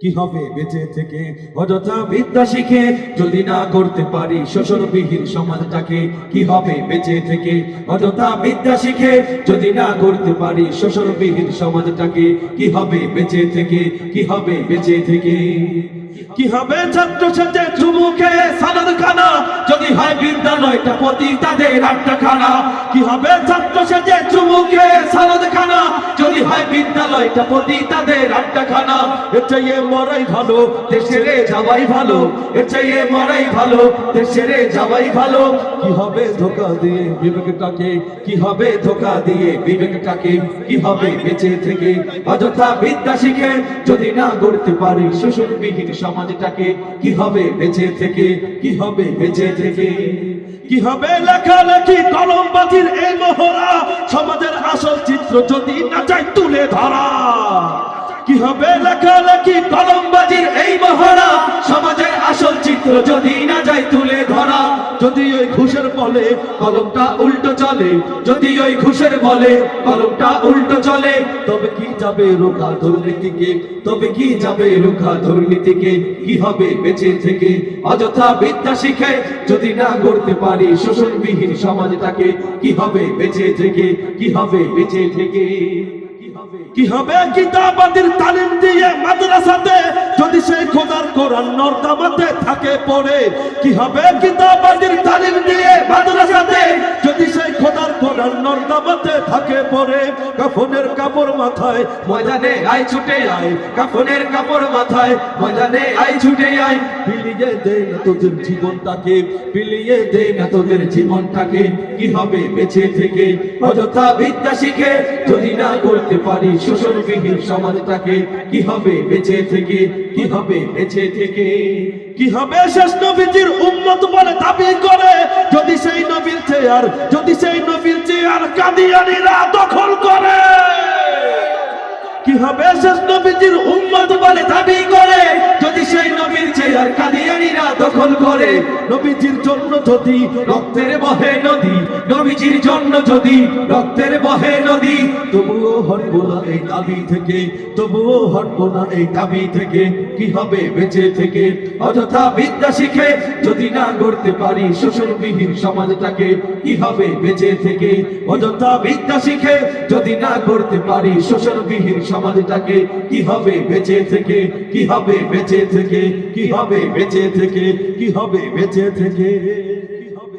কি হবে বেঁচে থেকে? অযথা বিদ্যা শিখে যদি না করতে পারি, শোষণবিহীন সমাজটাকে কি হবে বেঁচে থেকে? অযথা বিদ্যা শিখে যদি না করতে পারি, শোষণবিহীন সমাজটাকে কি হবে বেঁচে থেকে? কি হবে বেঁচে থেকে? কি হবে ছাত্র সাথে চুমুকে সালাদ খানা? যদি হয় বিদ্যালয়টা প্রতি তাদের আটটা খানা, কি হবে ছাত্র সাথে চুমুকে প্রতি তাদের আটটা খানা এর চাইয়ে মরাই ভালো, দেশের যাওয়াই ভালো। এর চাইয়ে মরাই ভালো, দেশের যাওয়াই ভালো। কি হবে ধোকা দিয়ে বিবেকটাকে? কি হবে ধোকা দিয়ে বিবেকটাকে? কি হবে বেঁচে থেকে? অযথা বিদ্যা শিখে যদি না গড়তে পারি শোষণবিহীন সমাজটাকে, কি হবে বেঁচে থেকে? কি হবে বেঁচে থেকে? কি হবে লেখালেখি কলম বাতির এই মহড়া? আসল চিত্র যদি না চাই তুলে ধরা। কি হবে লেখালেখি, কলমবাজির এই মহড়া? সমাজের আসল চিত্র যদি না যায় তুলে ধরা, যদি ওই বলে কলমটা উল্টো চলে, যদি ওই ঘুষের বলে কলমটা উল্টো চলে, তবে কি যাবে রোখা দুর্নীতিকে? তবে কি যাবে রোখা দুর্নীতিকে? কি হবে বেঁচে থেকে? অযথা বিদ্যা শিখে যদি না গড়তে পারি শোষণবিহীন সমাজটাকে কি হবে বেঁচে থেকে? কি হবে বেঁচে থেকে? কি হবে? কিতাবাদের তালিম দিয়ে মাদ্রাসাতে যদি সেই খোদার কোরআন নর্দমাতে থাকে পড়ে, কি হবে? কিতাবাদের তালিম দিয়ে মাদ্রাসাতে যদি সেই খোদার কোরআন নর্দমাতে পড়ে কাফনের কাপড় মাথায়, ময়দানে আয়, ছুটে আয়। কাফনের কাপড় মাথায়, ময়দানে আয়, ছুটে আয়। বিলিয়ে দে না তোদের জীবনটাকে বিলিয়ে দে না তোদের জীবনটাকে। কি হবে বেঁচে থেকে? অযথা বিদ্যা শিখে যদি না করতে পারি শোষণবিহীন সমাজটাকে, কি হবে বেঁচে থেকে? কি হবে বেঁচে থেকে? কি হবে শেষ নবীজির উম্মত বলে দাবি করে? যদি সেই নবীর চেয়ার, যদি সেই নবীর চেয়ার কাদিয়ানিরা দখল করে। কি হবে শেষ নবীজির উম্মত বলে দাবি করে দখল করে, নবীজির জন্য যদি রক্তের বহে নদী, নবীজির জন্য যদি রক্তের বহে নদী, তবুও হটব না এই দাবি থেকে, তবুও হটব না এই দাবি থেকে, কি হবে বেঁচে থেকে? অযথা বিদ্যা শিখে যদি না গড়তে পারি শোষণবিহীন সমাজটাকে, কি হবে বেঁচে থেকে? অযথা বিদ্যা শিখে যদি না গড়তে পারি শোষণবিহীন সমাজটাকে, কি হবে বেঁচে থেকে? কি হবে বেঁচে থেকে? কি হবে বেঁচে থেকে? কি হবে বেঁচে থেকে?